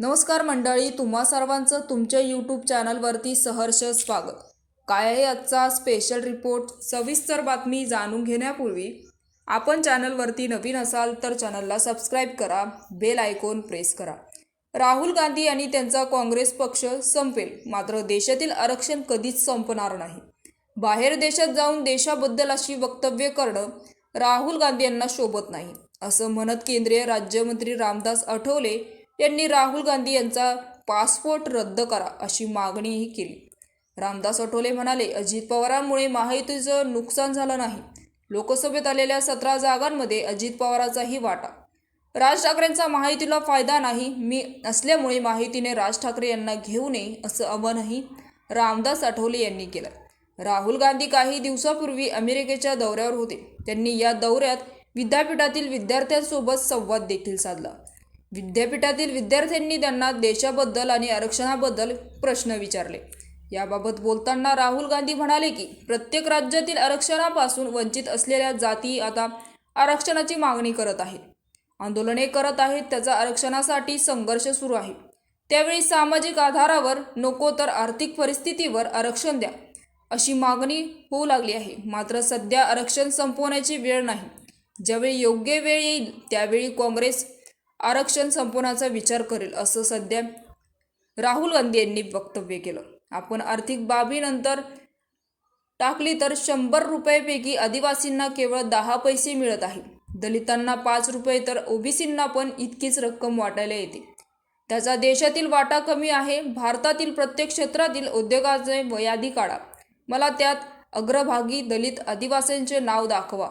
नमस्कार मंडळी तुम्हा सर्वांचं तुमच्या यूट्यूब चॅनलवरती सहर्ष स्वागत. काय आहे आजचा स्पेशल रिपोर्ट सविस्तर बातमी जाणून घेण्यापूर्वी आपण चॅनलवरती नवीन असाल तर चॅनलला सबस्क्राईब करा बेल आयकॉन प्रेस करा. राहुल गांधी आणि त्यांचा काँग्रेस पक्ष संपेल मात्र देशातील आरक्षण कधीच संपणार नाही. बाहेर देशात जाऊन देशाबद्दल अशी वक्तव्य करणं राहुल गांधी यांना शोभत नाही असं म्हणत केंद्रीय राज्यमंत्री रामदास आठवले यांनी राहुल गांधी यांचा पासपोर्ट रद्द करा अशी मागणीही केली. रामदास आठवले म्हणाले अजित पवारांमुळे महायुतीचं नुकसान झालं नाही. लोकसभेत आलेल्या सतरा जागांमध्ये अजित पवारांचाही वाटा. राज ठाकरेंचा महायुतीला फायदा नाही मी असल्यामुळे महायुतीने राज ठाकरे यांना घेऊ नये असं आवाहनही रामदास आठवले यांनी केलं. राहुल गांधी काही दिवसापूर्वी अमेरिकेच्या दौऱ्यावर होते. त्यांनी या दौऱ्यात विद्यापीठातील विद्यार्थ्यांसोबत संवाद देखील साधला. विद्यापीठातील विद्यार्थ्यांनी त्यांना देशाबद्दल आणि आरक्षणाबद्दल प्रश्न विचारले. याबाबत बोलताना राहुल गांधी म्हणाले की प्रत्येक राज्यातील आरक्षणापासून वंचित असलेल्या जाती आता आरक्षणाची मागणी करत आहेत. आंदोलने करत आहेत त्याचा आरक्षणासाठी संघर्ष सुरू आहे. त्यावेळी सामाजिक आधारावर नको तर आर्थिक परिस्थितीवर आरक्षण द्या अशी मागणी होऊ लागली आहे. मात्र सध्या आरक्षण संपवण्याची वेळ नाही. ज्यावेळी योग्य वेळ येईल त्यावेळी काँग्रेस आरक्षण संपवण्याचा विचार करेल असं सध्या राहुल गांधी यांनी वक्तव्य केलं. आपण आर्थिक बाबीनंतर टाकली तर शंभर रुपयेपैकी आदिवासींना केवळ दहा पैसे मिळत आहे. दलितांना पाच रुपये तर ओबीसींना पण इतकीच रक्कम वाटायला येते. त्याचा देशातील वाटा कमी आहे भारतातील प्रत्येक क्षेत्रातील उद्योगाचे वयादी काढा. मला त्यात अग्रभागी दलित आदिवासींचे नाव दाखवा.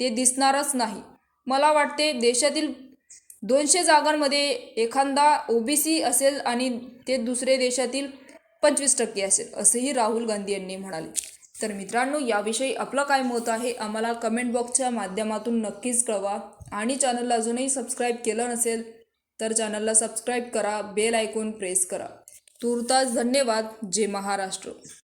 ते दिसणारच नाही. मला वाटते देशातील दोनशे जागांमध्ये एखादा ओबीसी असेल आणि ते दुसरे देशातील पंचवीस टक्के असेल असंही राहुल गांधी यांनी म्हणाले. तर मित्रांनो याविषयी आपलं काय मत आहे आम्हाला कमेंट बॉक्सच्या माध्यमातून नक्कीच कळवा. आणि चॅनलला अजूनही सबस्क्राईब केलं नसेल तर चॅनलला सबस्क्राईब करा बेल आयकॉन प्रेस करा. तुर्तास धन्यवाद जय महाराष्ट्र.